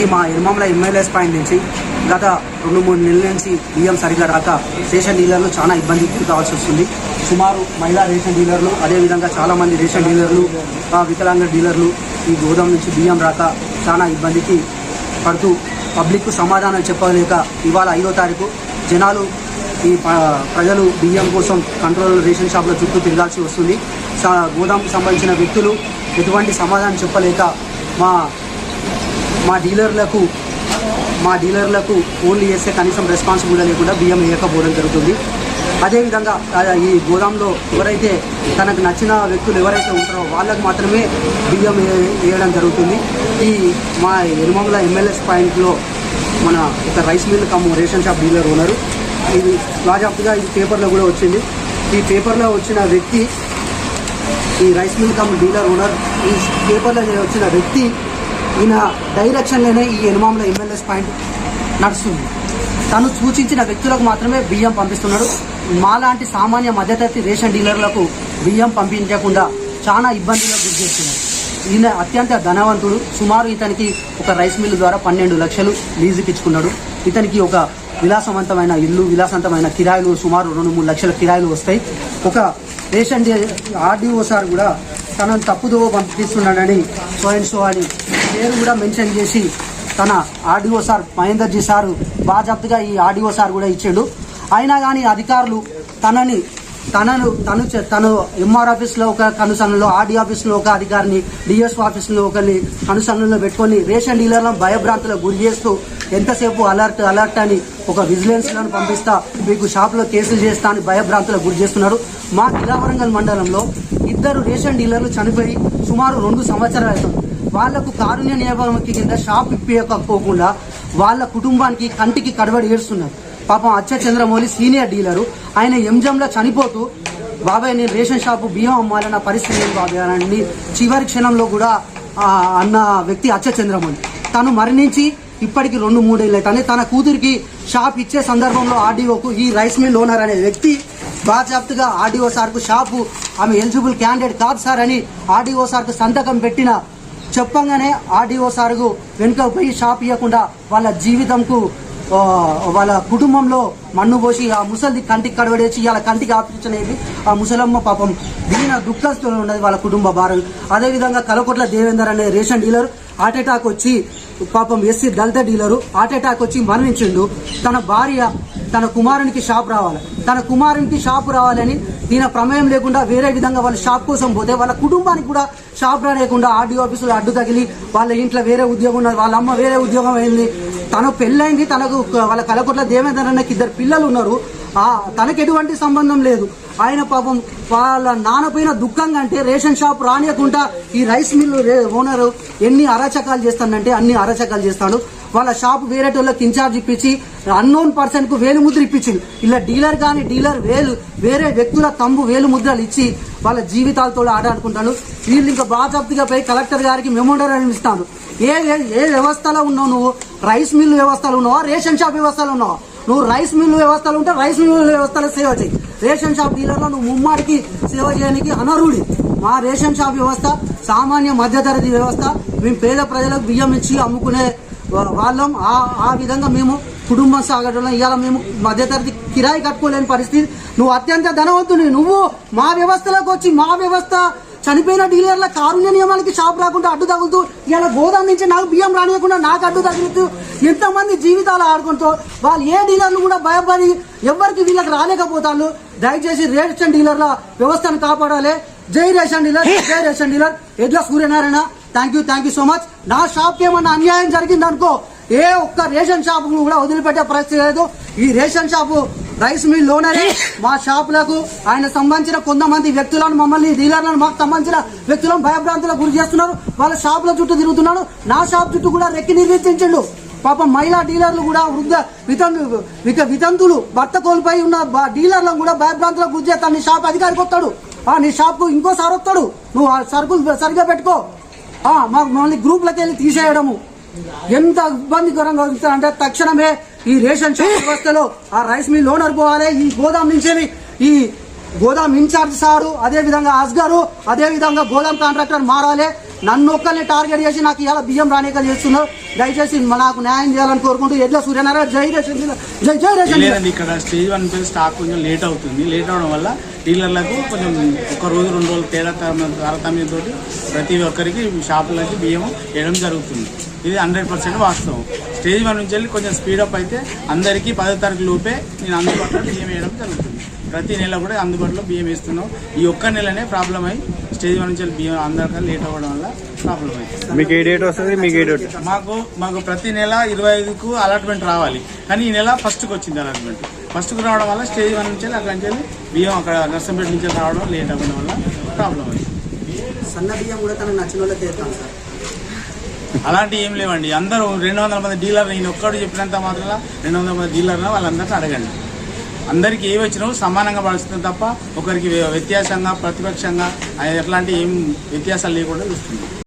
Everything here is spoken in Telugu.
ఇది మా ఇర్మంల ఎమ్మెల్యేస్ పాయింట్ నుంచి గత రెండు మూడు నెలల నుంచి బియ్యం సరిగ్గా రాక రేషన్ డీలర్లు చాలా ఇబ్బంది కావాల్సి వస్తుంది. సుమారు మహిళా రేషన్ డీలర్లు అదేవిధంగా చాలా మంది రేషన్ డీలర్లు వికలాంగ డీలర్లు ఈ గోదాం నుంచి బియ్యం రాక చాలా ఇబ్బందికి పడుతూ పబ్లిక్కు సమాధానం చెప్పలేక ఇవాళ ఐదో తారీఖు జనాలు ఈ ప్రజలు బియ్యం కోసం కంట్రోల్ రేషన్ షాప్ల చుట్టూ తిరగాల్సి వస్తుంది. గోదాంకు సంబంధించిన వ్యక్తులు ఎటువంటి సమాధానం చెప్పలేక మా మా డీలర్లకు మా డీలర్లకు ఓన్లీ చేస్తే కనీసం రెస్పాన్స్ కూడా లేకుండా బియ్యం వేయకపోవడం జరుగుతుంది. అదేవిధంగా ఈ గోదాంలో ఎవరైతే తనకు నచ్చిన వ్యక్తులు ఎవరైతే ఉంటారో వాళ్ళకు మాత్రమే బియ్యం వేయడం జరుగుతుంది. ఈ మా ఎరుమల ఎమ్మెల్యేస్ పాయింట్లో మన ఒక rice mill cum ration shop dealer ఉన్నారు. ఇది లాజాప్గా ఈ పేపర్లో కూడా వచ్చింది. ఈ పేపర్లో వచ్చిన వ్యక్తి ఈ rice mill cum dealer owner ఈ పేపర్లో వచ్చిన వ్యక్తి ఈయన డైరెక్షన్లోనే ఈ ఎనుమాముల ఎమ్మెల్యేస్ పాయింట్ నడుస్తుంది. తను సూచించిన వ్యక్తులకు మాత్రమే బియ్యం పంపిస్తున్నాడు. మాలాంటి సామాన్య మధ్యతరగతి రేషన్ డీలర్లకు బియ్యం పంపించకుండా చాలా ఇబ్బందులకు గురి చేస్తున్నాడు. ఈయన అత్యంత ధనవంతుడు. సుమారు ఇతనికి ఒక రైస్ మిల్ ద్వారా పన్నెండు లక్షలు లీజుకి ఇచ్చుకున్నాడు. ఇతనికి ఒక విలాసవంతమైన ఇల్లు విలాసవంతమైన కిరాయిలు సుమారు రెండు మూడు లక్షల కిరాయిలు వస్తాయి. ఒక రేషన్ ఆర్డీఓ సార్ కూడా తనను తప్పుదో పంపిస్తున్నాడని సో అండ్ సో అని పేరు కూడా మెన్షన్ చేసి తన RDO sir Mahender ji sir బాజాప్తుగా ఈ ఆర్డీఓ సార్ కూడా ఇచ్చాడు. అయినా కానీ అధికారులు తనని తనను తను తను ఎంఆర్ ఆఫీస్లో ఒక కనుసన్నలో ఆర్డీ ఆఫీస్లో ఒక అధికారిని డిఎస్ఓ ఆఫీస్లో ఒకరిని కనుసన్నలో పెట్టుకొని రేషన్ డీలర్లను భయభ్రాంతులకు గురి చేస్తూ ఎంతసేపు అలర్ట్ అలర్ట్ అని ఒక విజిలెన్స్లను పంపిస్తా మీకు షాప్లో కేసులు చేస్తా అని భయభ్రాంతులకు గురి చేస్తున్నాడు. మా కిలావరంగల్ మండలంలో ఇద్దరు రేషన్ డీలర్లు చనిపోయి సుమారు రెండు సంవత్సరాలు అవుతుంది. వాళ్ళకు కారుణ్య నియామకి కింద షాప్ ఇప్పకపోకుండా వాళ్ళ కుటుంబానికి కంటికి కడబడి ఏడుస్తున్నారు. పాపం అచ్చ చంద్రమౌళి సీనియర్ డీలరు. ఆయన ఎంజంలో చనిపోతూ బాబాయ్ నేను రేషన్ షాపు బియ్యం అమ్మాలన్న పరిస్థితి లేదు బాబాయ్ అని చివరి క్షణంలో కూడా అన్న వ్యక్తి అచ్చ చంద్రమౌళి. తను మరణించి ఇప్పటికి రెండు మూడేళ్ళు అవుతుంది తన కూతురికి షాప్ ఇచ్చే సందర్భంలో ఆర్డీఓకు ఈ రైస్ మిల్ ఓనర్ అనే వ్యక్తి బాజాప్తుగా ఆర్డీఓ సార్కు షాపు ఆమె ఎలిజిబుల్ క్యాండిడేట్ కాదు సార్ అని ఆర్డీఓ సార్కు సంతకం పెట్టిన చెప్పంగానే ఆర్డీఓ సారుకు వెనుక పోయి షాప్ ఇవ్వకుండా వాళ్ళ జీవితంకు వాళ్ళ కుటుంబంలో మన్ను పోసి ఆ ముసలిది కంటికి కడవడేసి వాళ్ళ కంటికి ఆపరేషన్ అయింది ఆ ముసలమ్మ పాపం దీని దుఃఖంతో ఉన్నది వాళ్ళ కుటుంబ భారం. అదేవిధంగా కలకొట్ల దేవేందర్ అనే రేషన్ డీలర్ హార్ట్ అటాక్ వచ్చి పాపం SC Dalit dealer heart attack వచ్చి మరణించిండు. తన భార్య తన కుమారునికి షాప్ రావాలి. తన కుమారునికి షాప్ రావాలని ఈయన ప్రమేయం లేకుండా వేరే విధంగా వాళ్ళ షాప్ కోసం పోతే వాళ్ళ కుటుంబానికి కూడా షాప్ రాలేకుండా ఆర్డీఓ ఆఫీసులో అడ్డు తగిలి వాళ్ళ ఇంట్లో వేరే ఉద్యోగం ఉన్నది వాళ్ళ అమ్మ వేరే ఉద్యోగం అయింది. తనకు పెళ్ళైంది తనకు వాళ్ళ కలకొట్ల దేవేందర్ అన్నకి ఇద్దరు పిల్లలు ఉన్నారు. తనకు ఎటువంటి సంబంధం లేదు. ఆయన పాపం వాళ్ళ నాన్నపైన దుఃఖంగా అంటే రేషన్ షాప్ రానియకుండా ఈ రైస్ మిల్లు ఓనరు ఎన్ని అరాచకాలు చేస్తానంటే అన్ని అరాచకాలు చేస్తాడు. వాళ్ళ షాప్ వేరే వాళ్ళకి ఇన్ఛార్జ్ ఇప్పించి అన్నోన్ పర్సన్కు వేలు ముద్ర ఇప్పించింది ఇలా డీలర్ కానీ డీలర్ వేలు వేరే వ్యక్తుల తంబు వేలు ముద్రలు ఇచ్చి వాళ్ళ జీవితాలతో ఆడాడుకుంటాడు. వీళ్ళు ఇంకా బాజాప్తిగా పోయి కలెక్టర్ గారికి మెమోండర్ ఇస్తాను ఏ ఏ- వ్యవస్థలో ఉన్నావు నువ్వు? రైస్ మిల్లు వ్యవస్థలో ఉన్నావా? రేషన్ షాప్ వ్యవస్థలో ఉన్నావా? నువ్వు రైస్ మిల్లు వ్యవస్థలు ఉంటే రైస్ మిల్లు వ్యవస్థలో సేవ చేయి. రేషన్ షాప్ డీలర్లో నువ్వు ముమ్మాడికి సేవ చేయడానికి అనర్హుడి. మా రేషన్ షాప్ వ్యవస్థ సామాన్య మధ్యతరగతి వ్యవస్థ మేము పేద ప్రజలకు బియ్యం ఇచ్చి అమ్ముకునే వాళ్ళం ఆ ఆ విధంగా మేము కుటుంబం సాగడంలో ఇవాళ మేము మధ్యతరగతి కిరాయి కట్టుకోలేని పరిస్థితి. నువ్వు అత్యంత ధనవంతుని. నువ్వు మా వ్యవస్థలోకి వచ్చి మా వ్యవస్థ చనిపోయిన డీలర్ల కారుణ్య నియమాలకి షాప్ రాకుండా అడ్డు తగులుతూ ఇలా గోదాం నుంచి నాకు బియ్యం రానియకుండా నాకు అడ్డు తగులుతూ ఎంతమంది జీవితాలు ఆడుకుంటూ వాళ్ళు ఏ డీలర్లు కూడా భయపడి ఎవరికి వీళ్ళకి రాలేకపోతారు దయచేసి రేషన్ డీలర్ల వ్యవస్థను కాపాడాలి. Jai ration dealer jai ration dealer. Edla Suryanarayana. Thank you thank you so much నా షాప్కి ఏమన్నా అన్యాయం జరిగిందనుకో ఏ ఒక్క రేషన్ షాప్ కూడా వదిలిపెట్టే పరిస్థితి లేదు. ఈ రేషన్ షాపు రైస్ మిల్ లోనరే మా షాపులకు ఆయన సంబంధించిన కొంతమంది వ్యక్తులను మమ్మల్ని డీలర్లను మాకు సంబంధించిన వ్యక్తులను భయభ్రాంతులకు గురి చేస్తున్నారు. వాళ్ళ షాపుల చుట్టూ తిరుగుతున్నాడు నా షాప్ చుట్టూ కూడా రెక్కి నిర్వర్తించండు పాపం మహిళా డీలర్లు కూడా వృద్ధ వితంతు విక వితంతులు భర్త కోల్పోయి ఉన్న డీలర్లను కూడా భయభ్రాంతులకు గురి చేస్తాను. నీ షాప్ అధికారికి వస్తాడు. ఆ నీ షాప్ ఇంకోసారి వస్తాడు. నువ్వు ఆ సరుకులు సరిగ్గా పెట్టుకో. మాకు మళ్ళీ గ్రూప్లకి వెళ్ళి తీసేయడము. ఎంత ఇబ్బందికరంగా కలుగుతుంది అంటే తక్షణమే ఈ రేషన్ షాప్ వ్యవస్థలో ఆ రైస్ మిల్ ఓనర్ పోవాలి ఈ గోదాం నుంచి ఈ గోదాం ఇన్ఛార్జ్ సారు అదే విధంగా అస్గారు అదే విధంగా గోదాం కాంట్రాక్టర్ మారాలి. నన్ను ఒక్కరిని టార్గెట్ చేసి నాకు ఇలా బియ్యం రానిక చేస్తున్నారు. దయచేసి నాకు న్యాయం చేయాలని కోరుకుంటూ ఎడ్ల సూర్యనారాయణ జై రేషన్ లేదండి ఇక్కడ స్టేజ్ వన్ పై స్టాక్ కొంచెం లేట్ అవుతుంది. లేట్ అవడం వల్ల డీలర్లకు కొంచెం ఒక రోజు రెండు రోజులు తేడా తారతమ్యంతో ప్రతి ఒక్కరికి షాపులకి బియ్యం వేయడం జరుగుతుంది. ఇది హండ్రెడ్ పర్సెంట్ వాస్తవం. స్టేజ్ వన్ నుంచి వెళ్ళి కొంచెం స్పీడప్ అయితే అందరికీ పదో తారీఖు లోపే నేను అందుబాటులో బియ్యం వేయడం జరుగుతుంది. ప్రతి నెల కూడా అందుబాటులో బియ్యం వేస్తున్నాం. ఈ ఒక్క నెలనే ప్రాబ్లం అయి స్టేజ్ వన్ నుంచి బియ్యం అందరికీ లేట్ అవ్వడం వల్ల ప్రాబ్లం అయింది. మీకు ఏ డేట్ వస్తుంది? మీకు ఏ డేట్ మాకు మాకు ప్రతి నెల ఇరవై ఐదుకు అలాట్మెంట్ రావాలి. కానీ ఈ నెల ఫస్ట్కి వచ్చింది అలాట్మెంట్. ఫస్ట్కి రావడం వల్ల స్టేజ్ వన్ నుంచి అక్కడి నుంచి వెళ్ళి బియ్యం అక్కడ నర్సంపేట నుంచి రావడం లేట్ అవ్వడం వల్ల ప్రాబ్లం అయింది. సన్న బియ్యం కూడా తనకు నచ్చిన వాళ్ళకి వేస్తాం సార్. అలాంటి ఏం లేవండి. అందరూ రెండు వందల మంది డీలర్ నేను ఒక్కడు చెప్పినంత మాత్రం రెండు వందల మంది డీలర్లు వాళ్ళందరినీ అడగండి. అందరికీ ఏ వచ్చినా సమానంగా పడుతుంది తప్ప ఒకరికి వ్యత్యాసంగా ప్రతిపక్షంగా ఎట్లాంటి ఏం వ్యత్యాసాలు లేకుండా చూస్తుంది.